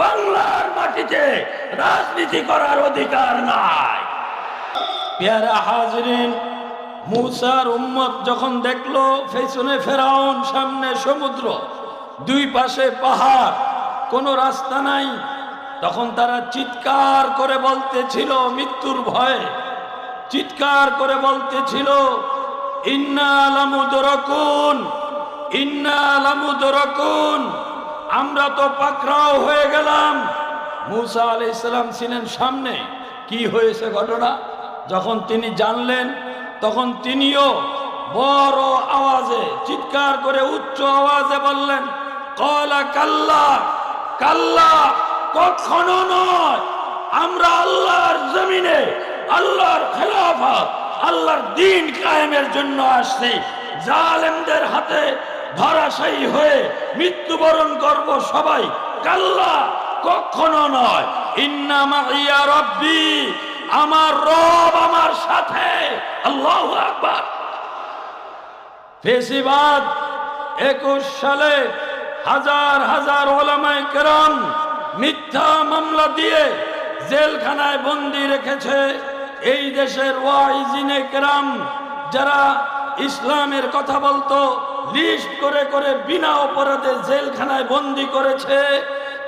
বাংলার মাটিতে রাজনীতি করার অধিকার নাই। পেয়ারা হাজরিন, মুসার উম্মত যখন দেখল, পেছনে ফেরাউন, সামনে সমুদ্র, দুই পাশে পাহাড়, কোনো রাস্তা নাই, তখন তারা চিৎকার করে বলতেছিল মৃত্যুর ভয়ে। চিৎকার করে বলতেছিল, ইন্না লামুদরকুন ইন্না লামুদরকুন। আমরা তো পাকড়াও হয়ে গেলাম। মুসা আলি ইসলাম ছিলেন সামনে। কি হয়েছে ঘটনা? যখন তিনি জানলেন, তখন তিনিও বড় আওয়াজে, চিৎকার করে উচ্চ আওয়াজে বললেন, কলা কাল্লা কাল্লা কখনো নয়। আমরা আল্লাহর জমিনে, আল্লাহর খেলাফত, আল্লাহর দিন কায়েমের জন্য আসছি। জালেমদের হাতে ধরাশায়ী হয়ে মৃত্যুবরণ করব সবাই। কাল্লা, কখনো নয়। ইন্নামা ইয়া রব্বি, আমার রব আমার সাথে। আল্লাহু আকবার। ফেসিবাদ একুশ সালে হাজার হাজার ওলামায় কেরাম মিথ্যা মামলা দিয়ে জেলখানায় বন্দি রেখেছে এই দেশের ওয়াইজিনে কেরাম, যারা ইসলামের কথা বলতো লিস্ট করে করে বিনা অপরাধে জেলখানায় বন্দি করেছে।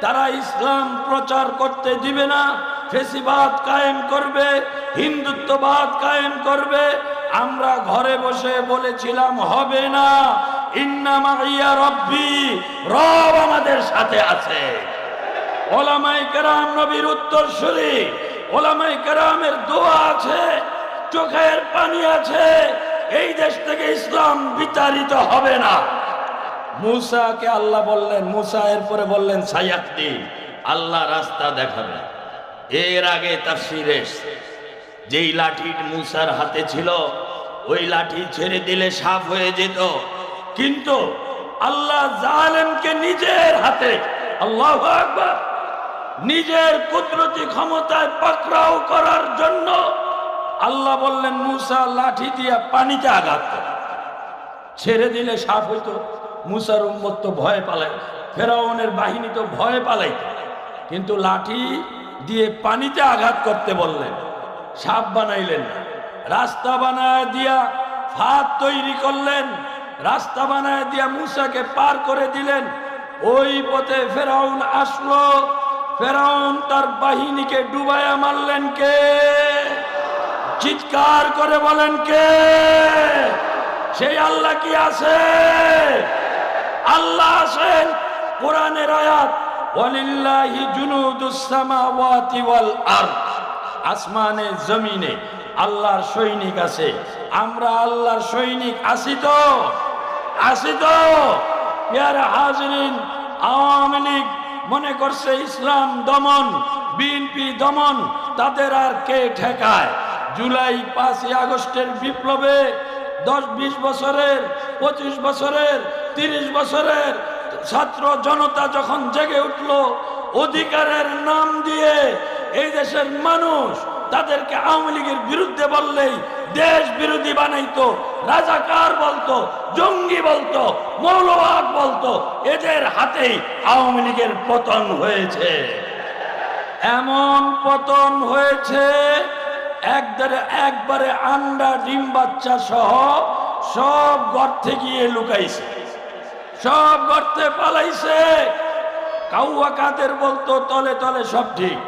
তারা ইসলাম প্রচার করতে দিবে না, ফেসিবাদ কায়েম করবে, হিন্দুত্ববাদ কায়েম করবে। আমরা ঘরে বসে বলেছিলাম, হবে না। ইন্নামা ইয়া রব্বি, রব আমাদের সাথে আছে। ওলামাই কেরাম নবীর উত্তরসূরি ওলামাই কেরামের দোয়া আছে, চোখের পানি আছে এই দেশ থেকে ইসলাম বিতাড়িত হবে না। মুসাকে আল্লাহ বললেন, মুসা এরপরে বললেন সাইয়াদ্দিন আল্লাহ রাস্তা দেখাবে। এর আগে তাফসিরে যেই লাঠি মুসার হাতে ছিল, ওই লাঠি ছেড়ে দিলে সাফ হয়ে যেত। কিন্তু আল্লাহ জালেমকে নিজের হাতে, আল্লাহ নিজের কুদরতি ক্ষমতায় পাকড়াও করার জন্য আল্লাহ বললেন, মুসা, লাঠি দিয়া পানিতে আঘাত ছেড়ে দিলে সাফ হইতো। মুসার উম্মত তো ভয় পালাই ফেরাউনের বাহিনী তো ভয় পালাই কিন্তু লাঠি দিয়ে পানিতে আঘাত করতে বললেন, সাপ বানাইলেন রাস্তা বানায় দিয়া ফাঁদ তৈরি করলেন। রাস্তা বানায় দিয়া মুসাকে পার করে দিলেন। ওই পথে ফেরাউন আসলো। ফেরাউন তার বাহিনীকে ডুবাইয়া মারলেন কে? চিৎকার করে বলেন কে? সেই আল্লাহ কি আছে? আল্লাহ আছেন। কোরআনের আয়াত, ওয়ালিল্লাহি জুনুদুস সামাওয়াতি ওয়াল আরদ। আসমানে, জমিনে আল্লাহর সৈনিক আছে। আমরা আল্লাহর সৈনিক আছি তো? আছি তো? পেয়ারে হাজরিন, আওয়ামী লীগ মনে করছে ইসলাম দমন, বিএনপি দমন, তাদের আর কে ঠেকায়? জুলাই পাঁচই আগস্টের বিপ্লবে দশ, বিশ বছরের, পঁচিশ বছরের, তিরিশ বছরের ছাত্র জনতা যখন জেগে উঠল, অধিকারের নাম দিয়ে এই দেশের মানুষ তাদেরকে আওয়ামী লীগের বিরুদ্ধে বললেই দেশ বিরোধী বানাইতো, রাজাকার বলতো, জঙ্গি বলতো, মৌলবাদ বলতো, এদের হাতেই আওয়ামী লীগের পতন হয়েছে। এমন পতন হয়েছে একবারে একবারে আন্ডা, ডিম বাচ্চা সহ সব গর্তে গিয়ে লুকাইছে। সব গর্তে পালাইছে। কাউয়া কাদের বলতো, তলে তলে সব ঠিক।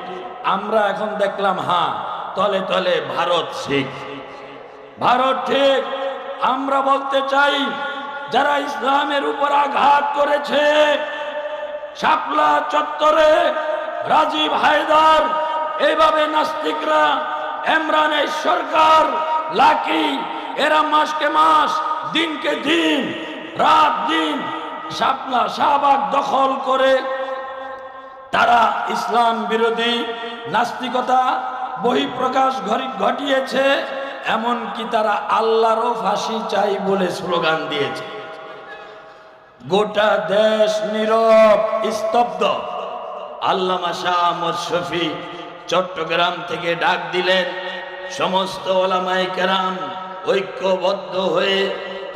আমরা এখন দেখলাম হ্যাঁ তলে তলে ভারত শিখ ভারত ঠিক। আমরা বলতে চাই, যারা ইসলামের উপর আঘাত করেছে, শাপলা চত্বরে রাজীব হায়দার এইভাবে নাস্তিকরা এমরানের সরকার, লাকি, এরা মাসকে মাস, দিনকে দিন, রাত দিন, শাপলা শাহবাগ দখল করে। তারা ইসলাম বিরোধী নাস্তিকতা বহিঃপ্রকাশ ঘটিয়েছে, এমনকি তারা আল্লাহরও ফাঁসি চাই বলে স্লোগান দিয়েছে। গোটা দেশ নীরব, স্তব্ধ। আল্লামা শাহ আহমদ শফি চট্টগ্রাম থেকে ডাক দিলেন। সমস্ত ওলামাই কেরাম ঐক্যবদ্ধ হয়ে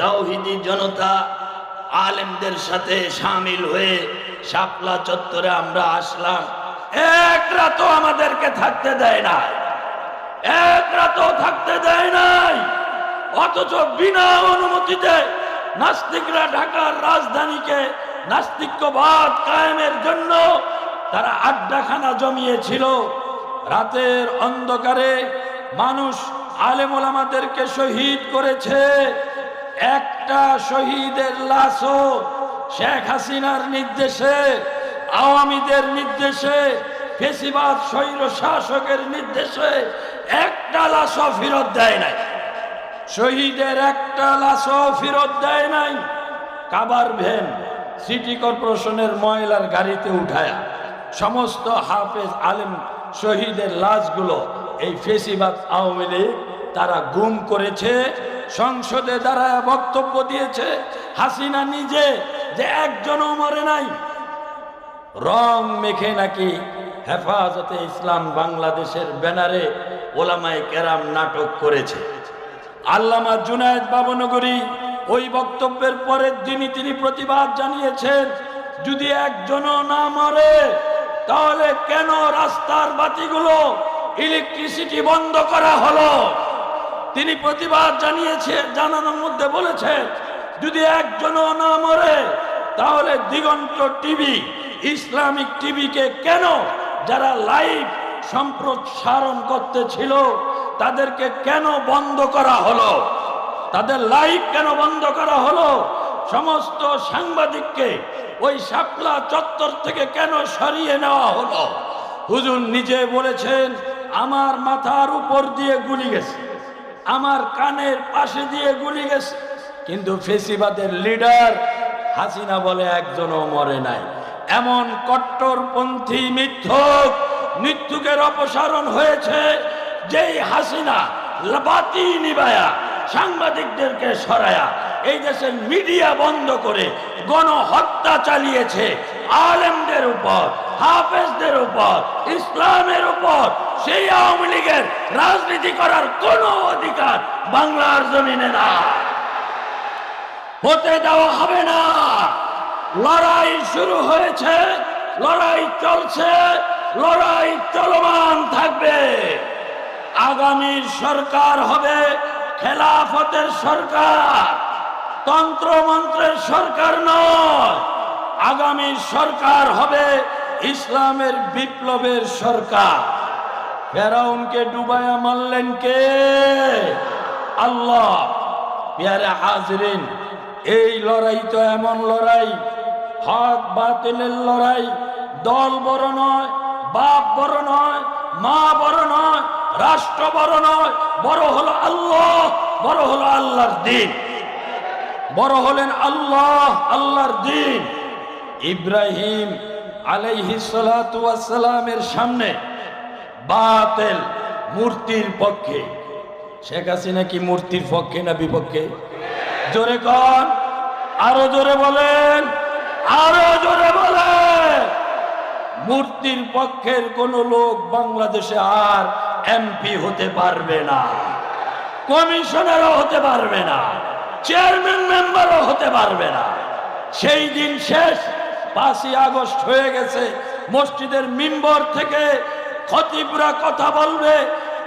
তাওহিদি জনতা আলেমদের সাথে সামিল হয়ে শাপলা চত্বরে আমরা আসলাম। এক রাতও আমাদেরকে থাকতে দেয় না এক রাতও থাকতে দেয় নাই। অথচ বিনা অনুমতিতে নাস্তিকরা ঢাকার রাজধানীকে নাস্তিক্যবাদ কায়েমের জন্য তারা আড্ডাখানা জমিয়েছিল। রাতের অন্ধকারে মানুষ আলেমোলামাদেরকে শহীদ করেছে। একটা শহীদের লাশও শেখ হাসিনার নির্দেশে, আওয়ামীদের নির্দেশে, ফেসিবাদ স্বৈর শাসকের নির্দেশে একটা লাশও ফেরত দেয় নাই। শহীদের একটা লাশও ফেরত দেয় নাই। কাবার ভ্যান সিটি কর্পোরেশনের ময়লার গাড়িতে উঠায়া সমস্ত হাফেজ আলেম শহীদের লাশগুলো এই ফেসিবাদ আওয়ামী লীগ তারা গুম করেছে, সংসদে দাঁড়ায় বক্তব্য দিয়েছে, হাসিনা নিজে যে একজনও মরে নাই। রং মেখে নাকি হেফাজতে ইসলাম বাংলাদেশের ব্যানারে ওলামায় কেরাম নাটক করেছে। আল্লামা জুনায়দ বাবনগরী ওই বক্তব্যের পরের দিনই তিনি প্রতিবাদ জানিয়েছেন, যদি একজনও না মরে তাহলে কেন রাস্তার বাতিগুলো ইলেকট্রিসিটি বন্ধ করা হলো? তিনি প্রতিবাদ জানিয়েছে, জানানোর মধ্যে বলেছেন যদি একজনও না মরে, তাহলে দিগন্ত টিভি, ইসলামিক টিভিকে কেন যারা লাইভ সম্প্রসারণ করতেছিল তাদেরকে কেন বন্ধ করা হলো? তাদের লাইভ কেন বন্ধ করা হলো? সমস্ত সাংবাদিককে ওই শাপলা চত্বর থেকে কেন সরিয়ে নেওয়া হলো? হুজুর নিজে বলেছেন, আমার মাথার উপর দিয়ে গুলি গেছে, আমার কানের পাশে দিয়ে গুলি গেছে, কিন্তু ফেসিবাদের লিডার হাসিনা বলে একজনও মরে নাই। এমন কট্টরপন্থী মিথ্যক মৃত্যুকের অপসারণ হয়েছে, যেই হাসিনা বাতি নিবায়া, সাংবাদিকদেরকে সরায়া এই দেশের মিডিয়া বন্ধ করে গণহত্যা চালিয়েছে আলেমদের উপর, হাফেজদের উপর, ইসলামের উপর, সেই আওয়ামী লীগের রাজনীতি করার কোনো অধিকার বাংলার জমিনে না হতে দেওয়া হবে না। লড়াই শুরু হয়েছে, লড়াই চলছে, লড়াই চলমান থাকবে। আগামী সরকার হবে খেলাফতের সরকার। তন্ত্রমন্ত্রের সরকার নয়। আগামী সরকার হবে ইসলামের বিপ্লবের সরকার। ফেরাউনকে ডুবায়া মারলেন কে? আল্লাহ। পেয়ারে হাজরিন, এই লড়াই তো এমন লড়াই, হক বাতিলের লড়াই, দল বড় নয়, বাপ বড় নয়, মা বড় নয়, রাষ্ট্র বড় নয়, বড় হলো আল্লাহ, বড় হলো আল্লাহর দিন। বড় হলেন আল্লাহ, আল্লাহর দিন। ইব্রাহিম আলাইহি সালামের সামনে বাতেল মূর্তির পক্ষে। শেখ হাসিনা কি মূর্তির পক্ষে না বিপক্ষে? জোরে কন, আরও জোরে বলেন, আরও জোরে বলেন। মূর্তির পক্ষের কোন লোক বাংলাদেশে আর এমপি হতে পারবে না, কমিশনারও হতে পারবে না। চেয়ারম্যান মেম্বারও হতে পারবে না। সেই দিন শেষ, পাঁচই আগস্ট হয়ে গেছে। মসজিদের মিম্বর থেকে খতিবরা কথা বলবে,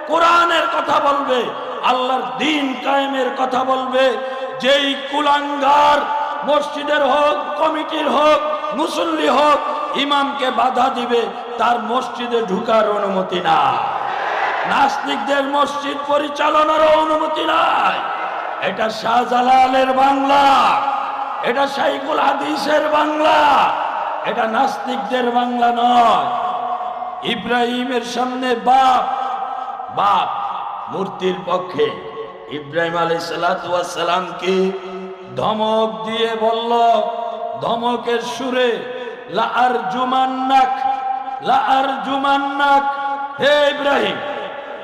কোরআনের কথা বলবে, আল্লাহর দিন কায়েমের কথা বলবে। যেই কুলাঙ্গার মসজিদের হোক, কমিটির হোক, মুসল্লি হোক, ইমামকে বাধা দিবে, তার মসজিদে ঢুকার অনুমতি না নাস্তিকদের মসজিদ পরিচালনারও অনুমতি নাই। এটা শাহজালালের বাংলা, এটা শাইকুল হাদিসের বাংলা, এটা নাস্তিকদের বাংলা নয়। ইব্রাহিমের সামনে বাপ বাপ মূর্তির পক্ষে। ইব্রাহিম আলাই সালাতামকে ধমক দিয়ে বলল, ধমকের সুরে লার জুমান্নাক লার জুমান্নাক হে ইব্রাহিম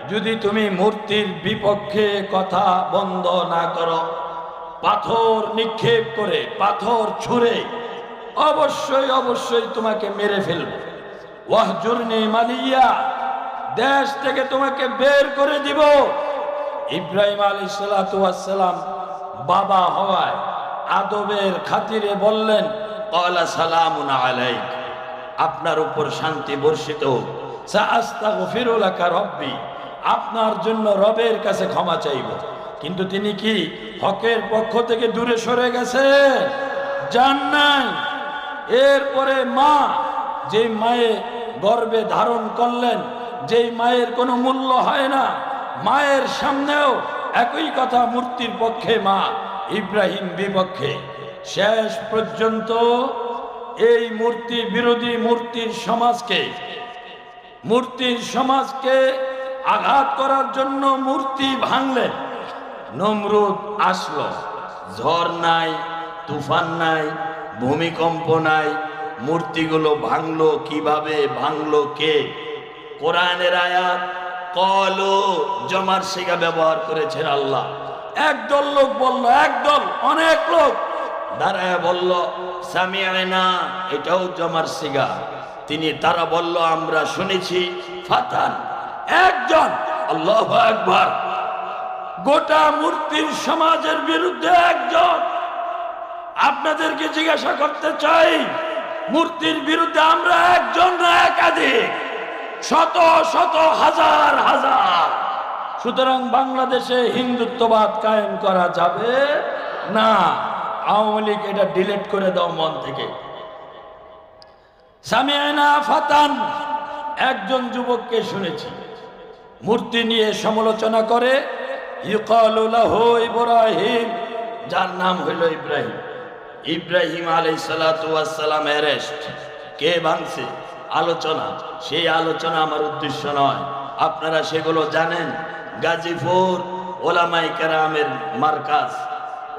যদি তুমি মূর্তির বিপক্ষে কথা বন্ধ না করো, পাথর নিক্ষেপ করে পাথর ছুঁড়ে অবশ্যই অবশ্যই তোমাকে মেরে ফেলব। ওয়াহজুরনি মালিয়া, দেশ থেকে তোমাকে বের করে দিব। ইব্রাহিম আলী সালাম বাবা হওয়ায় আদবের খাতিরে বললেন আলাইক। আপনার উপর শান্তি বর্ষিত হোক। রব্বি। আপনার জন্য রবের কাছে ক্ষমা চাইব। কিন্তু তিনি কি হকের পক্ষ থেকে দূরে সরে গেছে? যান নাই। এরপরে মা যে মায়ে গর্বে ধারণ করলেন, যেই মায়ের কোনো মূল্য হয় না, মায়ের সামনেও একই কথা মূর্তির পক্ষে, মা ইব্রাহিম বিপক্ষে। শেষ পর্যন্ত এই মূর্তি বিরোধী মূর্তির সমাজকে মূর্তির সমাজকে আঘাত করার জন্য মূর্তি ভাঙলে নমরুদ আসলো। ঝড় নাই, তুফান নাই, ভূমিকম্প নাই, মূর্তিগুলো ভাঙলো, কীভাবে ভাঙলো কে? কোরআনের আয়াত, কলো জমার শিকা ব্যবহার করেছেন আল্লাহ। একদল লোক বলল, একদল, অনেক লোক। দাঁড়ায় বলল সামিয়ায় না এটাও জমার সিগা তিনি তারা বলল, আমরা শুনেছি, ফাতান। একজন, আল্লাহ একবার গোটা মূর্তির সমাজের বিরুদ্ধে একজন। আপনাদেরকে জিজ্ঞাসা করতে চাই, মূর্তির বিরুদ্ধে আমরা একজন না একাধিক? শত শত, হাজার হাজার। সুতরাং বাংলাদেশে হিন্দুত্ববাদ কায়েম করা যাবে না। আওয়ামী লীগ এটা ডিলিট করে দাও মন থেকে। সামিয়ানা ফাতান, একজন যুবককে শুনেছি। মূর্তি নিয়ে সমালোচনা করে ইব্রাহিম, যার নাম হইল ইব্রাহিম। ইব্রাহিম আলাই সালাম অ্যারেস্ট। কে ভাঙছে? আলোচনা। সেই আলোচনা আমার উদ্দেশ্য নয়। আপনারা সেগুলো জানেন। গাজীপুর ওলামাই কেরামের মার্কাজ।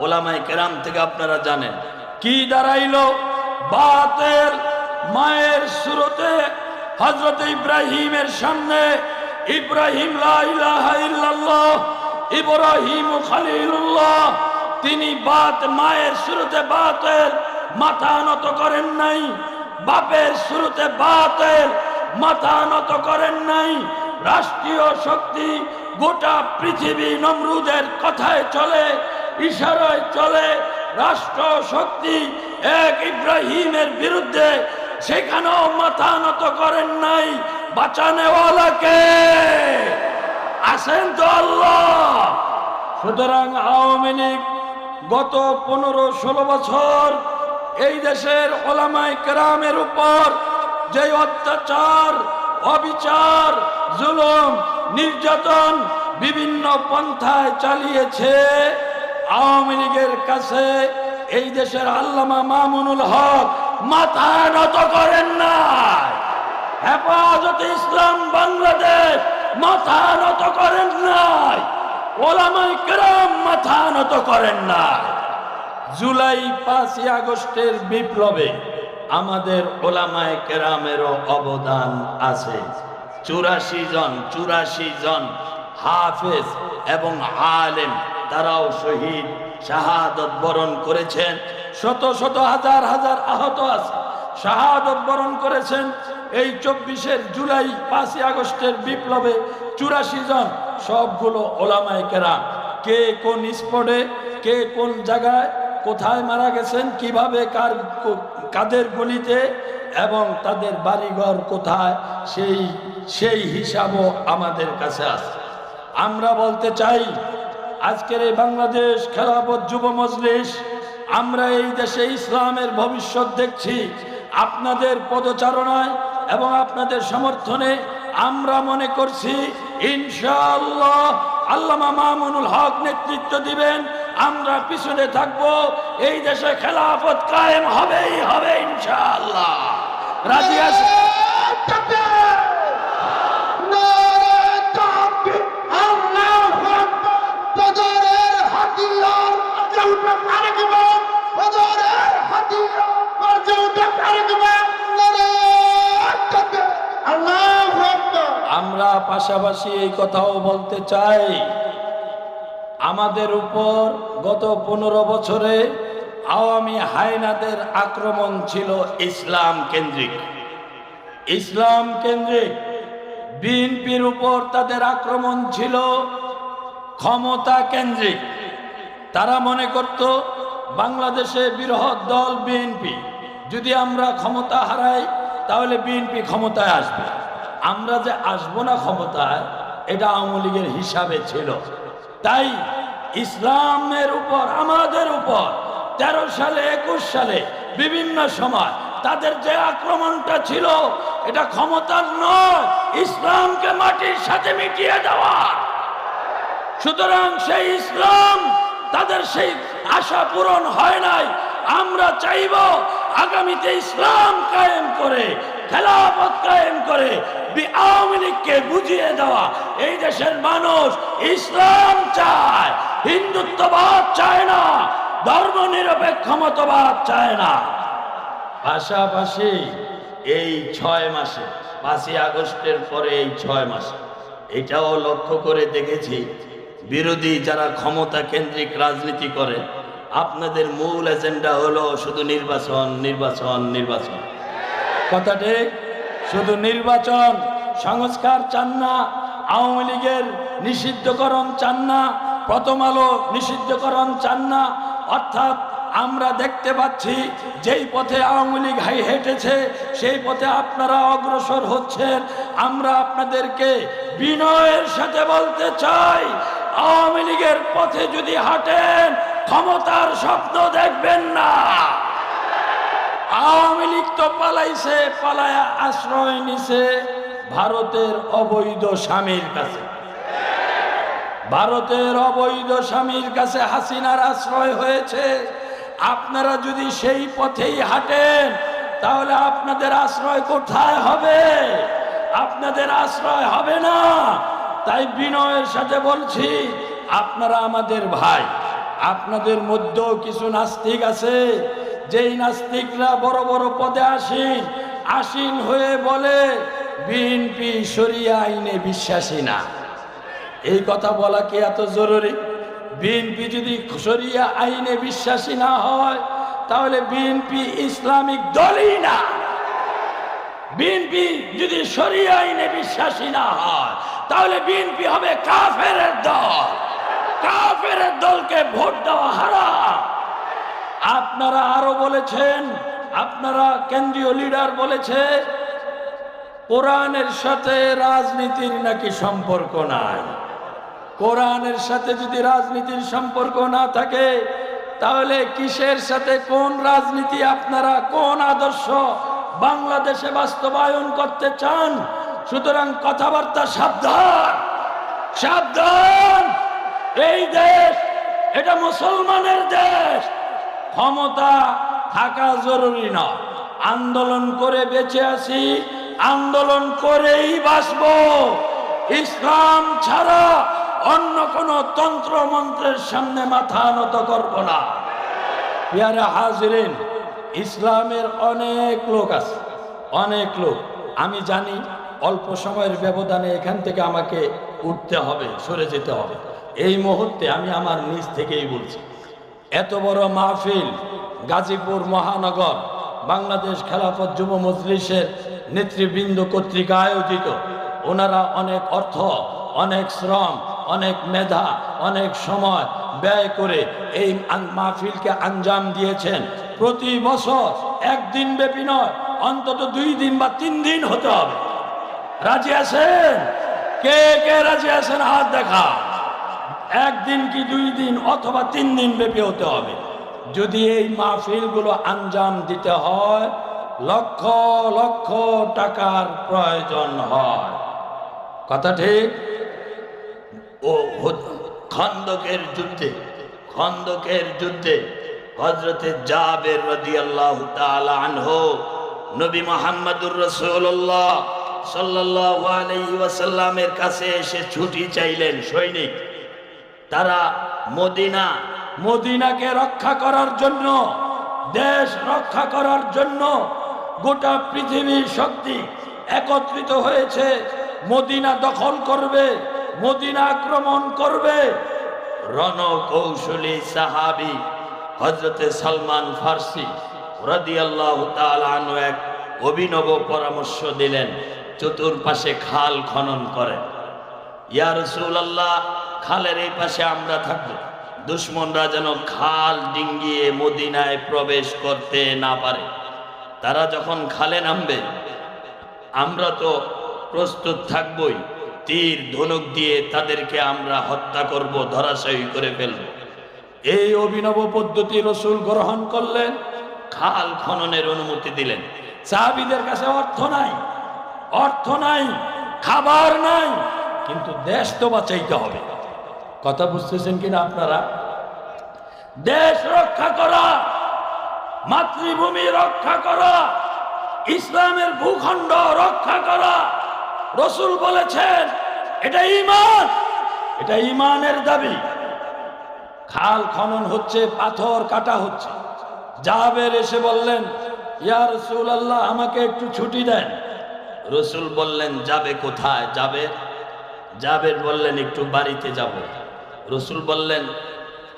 ওলামাই কেরাম থেকে আপনারা জানেন। কি দাঁড়াইলো? বাতের মায়ের সুরতে হজরত ইব্রাহিমের সামনে ইব্রাহিম ইব্রাহিম খালিলুল্লাহ। তিনি বাত মায়ের শুরুতে বাতের মাথা নত করেন নাই, বাপের শুরুতে বাতের মাথা নত করেন নাই। রাষ্ট্রীয় শক্তি গোটা পৃথিবী নমরুদের কথায় চলে, ইশারায় চলে, রাষ্ট্র শক্তি এক ইব্রাহিমের বিরুদ্ধে সেখানেও মাথা নত করেন নাই। বাঁচানেওয়ালাকে। আসেন তো আল্লাহ। সুতরাং আওয়ামী লীগ গত পনেরো ষোলো বছর এই দেশের ওলামাই কেরামের উপর যে অত্যাচার, অবিচার, জুলুম, নির্যাতন বিভিন্ন পন্থায় চালিয়েছে, আওয়ামী লীগের কাছে এই দেশের আল্লামা মামুনুল হক মাথা নত করেন না হেফাজতে ইসলাম বাংলাদেশ মাথা নত করেন নাই। ওলামাই কেরাম মাথা নত করেন নাই। জুলাই পাঁচই আগস্টের বিপ্লবে আমাদের ওলামায় কেরামেরও অবদান আছে। চুরাশি জন চুরাশি জন হাফেজ এবং আলেম, তারাও শহীদ, শাহাদত বরণ করেছেন। শত শত হাজার হাজার আহত আছে। শাহাদত বরণ করেছেন। এই চব্বিশের জুলাই, পাঁচই আগস্টের বিপ্লবে চুরাশি জন সবগুলো ওলামায় কেরাম। কে কোন স্পটে, কে কোন জায়গায়, কোথায় মারা গেছেন, কীভাবে কার কাদের গলিতে এবং তাদের বাড়িঘর কোথায়, সেই সেই হিসাবও আমাদের কাছে আছে। আমরা বলতে চাই, আজকের এই বাংলাদেশ খেলাপথ যুব মজলিস, আমরা এই দেশে ইসলামের ভবিষ্যৎ দেখছি। আপনাদের পদচারণায় এবং আপনাদের সমর্থনে আমরা মনে করছি ইনশাআল্লাহ আল্লামা মামুনুল হক নেতৃত্ব দিবেন আমরা পিছনে থাকব এই দেশে খেলাফত কায়েম হবেই হবে ইনশাআল্লাহ। রাজি আছে পাশাপাশি এই কথাও বলতে চাই, আমাদের উপর গত পনেরো বছরে আওয়ামী হায়নাদের আক্রমণ ছিল ইসলাম কেন্দ্রিক। ইসলাম কেন্দ্রিক, বিএনপির উপর তাদের আক্রমণ ছিল ক্ষমতা কেন্দ্রিক। তারা মনে করত, বাংলাদেশে বৃহৎ দল বিএনপি, যদি আমরা ক্ষমতা হারাই, তাহলে বিএনপি ক্ষমতায় আসবে। আমরা যে আসব না ক্ষমতায়, এটা আওয়ামী লীগের হিসাবে ছিল। তাই ইসলামের উপর, আমাদের উপর, তেরো সালে, একুশ সালে, বিভিন্ন সময় তাদের যে আক্রমণটা ছিল, এটা ক্ষমতার নয়, ইসলামকে মাটির সাথে মিটিয়ে দেওয়া। সুতরাং সেই ইসলাম, তাদের সেই আশা পূরণ হয় নাই। আমরা চাইব আগামীতে ইসলাম কায়েম করে, খেলাফত কায়েম করে আওয়ামী লীগকে বুঝিয়ে দেওয়া, এই দেশের মানুষ ইসলাম চায়, হিন্দুত্ববাদ চায় না ধর্ম নিরপেক্ষ চায় না। পাশাপাশি এই ছয় মাসে, পাঁচই আগস্টের পরে এই ছয় মাসে, এটাও লক্ষ্য করে দেখেছি, বিরোধী যারা ক্ষমতা কেন্দ্রিক রাজনীতি করে, আপনাদের মূল এজেন্ডা হলো শুধু নির্বাচন নির্বাচন নির্বাচন। কথা ঠিক শুধু নির্বাচন সংস্কার চান না, আওয়ামী লীগের নিষিদ্ধকরণ চান না, প্রথম আলো নিষিদ্ধকরণ চান না। অর্থাৎ আমরা দেখতে পাচ্ছি যেই পথে আওয়ামী লীগ হাই হেঁটেছে, সেই পথে আপনারা অগ্রসর হচ্ছেন। আমরা আপনাদেরকে বিনয়ের সাথে বলতে চাই, আওয়ামী লীগের পথে যদি হাঁটেন, ক্ষমতার স্বপ্ন দেখবেন না। আওয়ামী লীগ তো পালাইছে, পালায়া আশ্রয় নিছে, ভারতের অবৈধ স্বামীর কাছে। ভারতের অবৈধ স্বামীর কাছে হাসিনার আশ্রয় হয়েছে। আপনারা যদি সেই পথেই হাঁটেন, তাহলে আপনাদের আশ্রয় কোথায় হবে? আপনাদের আশ্রয় হবে না। তাই বিনয়ের সাথে বলছি, আপনারা আমাদের ভাই, আপনাদের মধ্যেও কিছু নাস্তিক আছে যেই নাস্তিকরা বড় বড় পদে আসীন আসীন হয়ে বলে, বিএনপি সরিয়া আইনে বিশ্বাসী না। এই কথা বলা কি এত জরুরি? বিএনপি যদি সরিয়া আইনে বিশ্বাসী না হয়, তাহলে বিএনপি ইসলামিক দলই না। বিএনপি যদি সরিয়া আইনে বিশ্বাসী না হয়, তাহলে বিএনপি হবে কাফের দল। কাফের দলকে ভোট দেওয়া হারাম। আপনারা আরও বলেছেন, আপনারা কেন্দ্রীয় লিডার বলেছে, কোরআনের সাথে রাজনীতির নাকি সম্পর্ক নাই। কোরআনের সাথে যদি রাজনীতির সম্পর্ক না থাকে, তাহলে কিসের সাথে কোন রাজনীতি আপনারা কোন আদর্শ বাংলাদেশে বাস্তবায়ন করতে চান? সুতরাং কথাবার্তা সাবধান সাবধান। এই দেশ, এটা মুসলমানের দেশ। ক্ষমতা থাকা জরুরি নয় আন্দোলন করে বেঁচে আছি, আন্দোলন করেই বাঁচব। ইসলাম ছাড়া অন্য কোনো তন্ত্র মন্ত্রের সামনে মাথা নত করব না। হাজরিন, ইসলামের অনেক লোক আছে, অনেক লোক। আমি জানি অল্প সময়ের ব্যবধানে এখান থেকে আমাকে উঠতে হবে, সরে যেতে হবে। এই মুহূর্তে আমি আমার নিজ থেকেই বলছি এত বড় মাহফিল গাজীপুর মহানগর বাংলাদেশ খেলাফত যুব মজলিসের নেতৃবৃন্দ কর্তৃক আয়োজিত। ওনারা অনেক অর্থ, অনেক শ্রম, অনেক মেধা, অনেক সময় ব্যয় করে এই মাহফিলকে আঞ্জাম দিয়েছেন। প্রতি বছর একদিন ব্যাপী নয়, অন্তত দুই দিন বা তিন দিন হতে হবে। রাজি আছেন? কে কে রাজি আছেন? হাত দেখা একদিন কি দুই দিন অথবা তিন দিন ব্যাপী হতে হবে। যদি এই মাহফিলগুলো আঞ্জাম দিতে হয়, লক্ষ লক্ষ টাকার প্রয়োজন হয়। কথা ঠিক? ও খন্দকের যুদ্ধে খন্দকের যুদ্ধে হজরতে জাবের রাদিয়াল্লাহু তাআলা আনহু, নবী মোহাম্মদুর রাসূলুল্লাহ সাল্লাল্লাহু আলাইহি ওয়াসাল্লামের কাছে এসে ছুটি চাইলেন সৈনিক। তারা মদিনা। মদিনাকে রক্ষা করার জন্য দেশ রক্ষা করার জন্য গোটা পৃথিবীর শক্তি একত্রিত হয়েছে। মদিনা দখল করবে মদিনা আক্রমণ করবে। রণকৌশলী সাহাবি হজরতে সালমান ফার্সি রাদিয়াল্লাহু আনহু এক অভিনব পরামর্শ দিলেন চতুর্পাশে খাল খনন করেন। ইয়া রাসূলুল্লাহ খালের এই পাশে আমরা থাকব। দুশ্মনরা যেন খাল ডিঙ্গিয়ে মদিনায় প্রবেশ করতে না পারে। তারা যখন খালে নামবে, আমরা তো প্রস্তুত থাকবই। তীর, ধনুক দিয়ে তাদেরকে আমরা হত্যা করব, ধরাশয়ী করে ফেলব। এই অভিনব পদ্ধতি রসুল গ্রহণ করলেন, খাল খননের অনুমতি দিলেন। সাহাবিদের কাছে অর্থ নাই অর্থ নাই, খাবার নাই, কিন্তু দেশ তো বাঁচাইতে হবে। কথা বুঝতেছেন কিনা আপনারা? দেশ রক্ষা করা, মাতৃভূমি রক্ষা করা, ইসলামের ভূখণ্ড রক্ষা করা। রসুল বলেছেন, এটা ইমান এটা ইমানের দাবি। খাল খনন হচ্ছে, পাথর কাটা হচ্ছে। জাবের এসে বললেন, ইয়া রসুল আল্লাহ আমাকে একটু ছুটি দেন। রসুল বললেন, যাবে কোথায়? যাবে? জাবের বললেন, একটু বাড়িতে যাব। রসুল বললেন,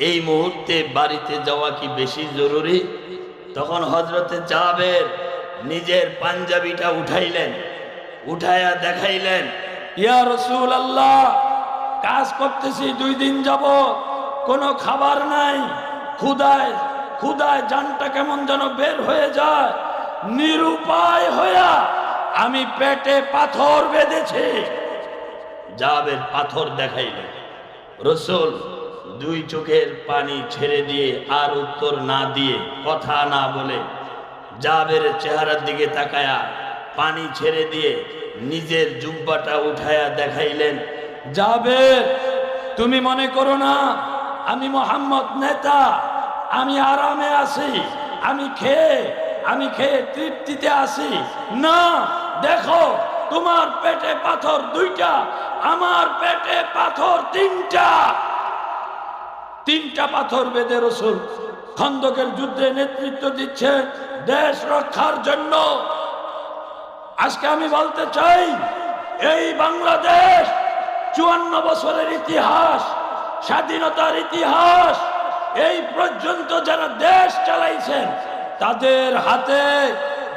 এই মুহূর্তে বাড়িতে যাওয়া কি বেশি জরুরি? তখন হজরতে জাবের নিজের পাঞ্জাবিটা উঠাইলেন উঠাইয়া দেখাইলেন, ইয়া রসুল আল্লাহ কাজ করতেছি দুই দিন যাব কোনো খাবার নাই, ক্ষুদায় ক্ষুদায় জানটা কেমন যেন বের হয়ে যায়, নিরুপায় হইয়া আমি পেটে পাথর বেঁধেছি। জাবের পাথর দেখাইলেন। রসুল দুই চোখের পানি ছেড়ে দিয়ে আর উত্তর না দিয়ে কথা না বলে জাবের চেহারার দিকে তাকায়া পানি ছেড়ে দিয়ে নিজের জুব্বাটা উঠায়া দেখাইলেন, জাবের, তুমি মনে করো না, আমি মোহাম্মদ নেতা, আমি আরামে আছি, আমি খেয়ে আমি খেয়ে তৃপ্তিতে আছি। না, দেখো, তোমার পেটে পাথর দুইটা আমার পেটে পাথর তিনটা। তিনটা পাথর বেঁধে রসুল খন্দকের যুদ্ধে নেতৃত্ব দিচ্ছে দেশ রক্ষার জন্য। আজকে আমি বলতে চাই, এই বাংলাদেশ চুয়ান্ন বছরের ইতিহাস, স্বাধীনতার ইতিহাস, এই পর্যন্ত যারা দেশ চালাইছেন, তাদের হাতে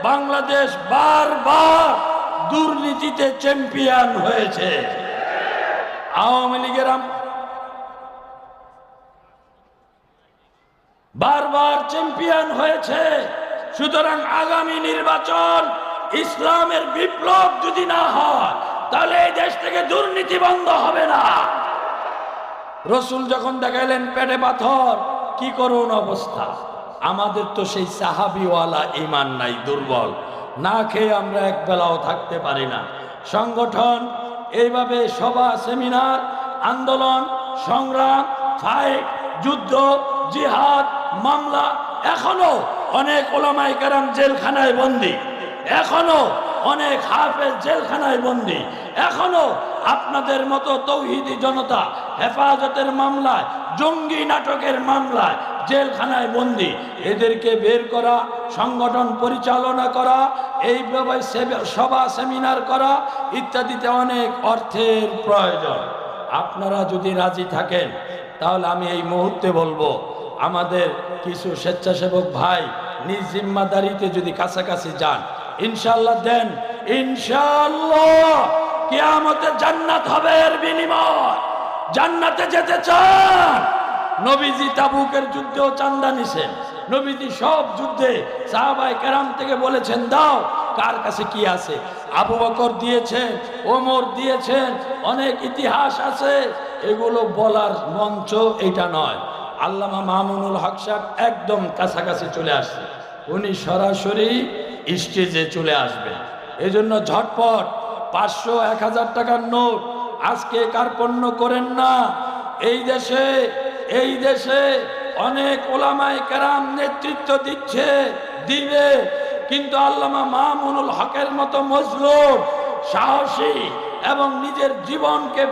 বাংলাদেশ বারবার দুর্নীতিতে চ্যাম্পিয়ন হয়েছে। আওয়ামী লীগের বারবার চ্যাম্পিয়ন হয়েছে। সুতরাং আগামী নির্বাচন ইসলামের বিপ্লব যদি না হয়, তাহলে এই দেশ থেকে দুর্নীতি বন্ধ হবে না। রসুল যখন দেখাইলেন পেটে পাথর, কি করুন অবস্থা? আমাদের তো সেই সাহাবিওয়ালা ইমান নাই, দুর্বল। না খেয়ে আমরা এক বেলাও থাকতে পারি না। সংগঠন এইভাবে সভা, সেমিনার, আন্দোলন, সংগ্রাম, ফাইট, যুদ্ধ, জিহাদ, মামলা এখনও অনেক ওলামাই কারাম জেলখানায় বন্দী। এখনও অনেক হাফেজ জেলখানায় বন্দী। এখনও আপনাদের মতো তৌহিদি জনতা হেফাজতের মামলায়, জঙ্গি নাটকের মামলায় জেলখানায় বন্দি। এদেরকে বের করা, সংগঠন পরিচালনা করা এইভাবে সভা, সেমিনার করা ইত্যাদিতে অনেক অর্থের প্রয়োজন। আপনারা যদি রাজি থাকেন, তাহলে আমি এই মুহূর্তে বলব, আমাদের কিছু স্বেচ্ছাসেবক ভাই নিজ জিম্মাদারিতে যদি কাছাকাছি যান ইনশাল্লাহ দেন। ইনশাল্লাহ কিয়ামতে জান্নাত হবে এর বিনিময়। জান্নাতে যেতে চান। নবীজি তাবুকের যুদ্ধেও চান্দা নিছেন। নবীজি সব যুদ্ধে সাহাবাই কেরাম থেকে বলেছেন, দাও, কার কাছে কি আছে? আবু বকর দিয়েছেন, ওমর দিয়েছেন, অনেক ইতিহাস আছে। এগুলো বলার মঞ্চ এটা নয়। আল্লামা মামুনুল হক সাহেব একদম কাছাকাছি চলে আসছে। উনি সরাসরি স্টেজে চলে আসবেন। এজন্য ঝটপট পাঁচশো এক হাজার টাকার নোট আজকে কার কার্পণ্য করেন না। এই দেশে এই দেশে অনেক ওলামাই কেরাম নেতৃত্ব দিচ্ছে, দিবে। কিন্তু আল্লামা মামুনুল হকের মতো মজলুম, সাহসী এবং নিজের জীবনকে